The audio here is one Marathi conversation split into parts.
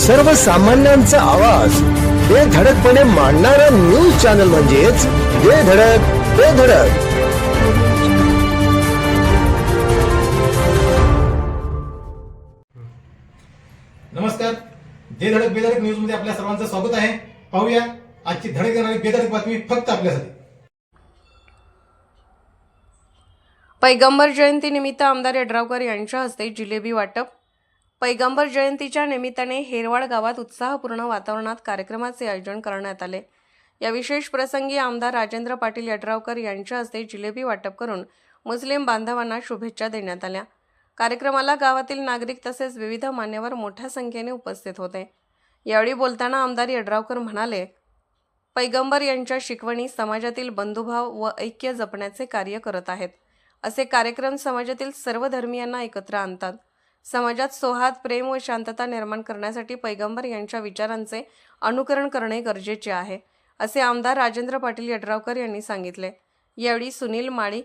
सर्वसामान्यांचा आवाज. बेधडकपणे मांडणारा न्यूज चॅनल म्हणजेच बेधडक बेधडक नमस्कार. जे धडक बेधडक न्यूजमध्ये आपल्या सर्वांचं स्वागत आहे. पाहूया आजची धडक देणारी बेधडक बातमी फक्त आपल्यासाठी. पैगंबर जयंतीनिमित्त आमदार यड्रावकर यांच्या हस्ते जिलेबी वाटप पैगंबर जयंतीच्या निमित्ताने हेरवाड गावात उत्साहपूर्ण वातावरणात कार्यक्रमाचे आयोजन करण्यात आले. या विशेष प्रसंगी आमदार राजेंद्र पाटील यड्रावकर यांच्या हस्ते जिलेबी वाटप करून मुस्लिम बांधवांना शुभेच्छा देण्यात आल्या. कार्यक्रमाला गावातील नागरिक तसेच विविध मान्यवर मोठ्या संख्येने उपस्थित होते. यावेळी बोलताना आमदार यड्रावकर म्हणाले पैगंबर यांच्या शिकवणी समाजातील बंधुभाव व ऐक्य जपण्याचे कार्य करत आहेत. असे कार्यक्रम समाजातील सर्व धर्मियांना एकत्र आणतात. समाजात सौहार्द प्रेम व शांतता निर्माण करण्यासाठी पैगंबर यांच्या विचारांचे अनुकरण करणे गरजेचे आहे असे आमदार राजेंद्र पाटील यड्रावकर यांनी सांगितले. यावेळी सुनील माळी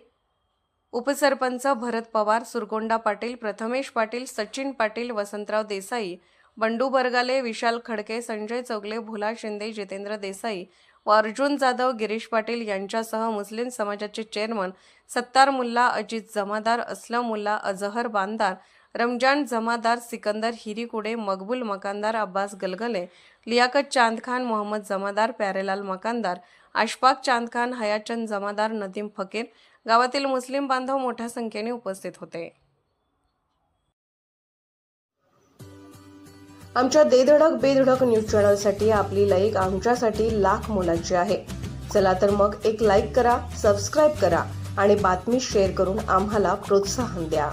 उपसरपंच भरत पवार सुरगोंडा पाटील प्रथमेश पाटील सचिन पाटील वसंतराव देसाई बंडू बरगाले विशाल खडके संजय चौगले भुला शिंदे जितेंद्र देसाई व अर्जुन जाधव गिरीश पाटील यांच्यासह मुस्लिम समाजाचे चेअरमन सत्तार मुल्ला अजित जमादार असलम मुल्ला अजहर बांदार रमजान जमादार सिकंदर हिरीकुडे मकबूल मकानदार अब्बास गलगले लियाकत चांदखान मोहम्मद जमादार प्यारेलाल मकानदार अशफाक चांदखान हयाचंद जमादार नदीम फकीर गावातील मुस्लिम बांधव मोठ्या संख्येने उपस्थित होते. आमच्या देधडक बेधडक न्यूज चॅनलसाठी आपली लाईक आमच्यासाठी लाख मोलाची आहे. चला तर मग एक लाईक करा सबस्क्राईब करा आणि बातमी शेअर करून आम्हाला प्रोत्साहन द्या.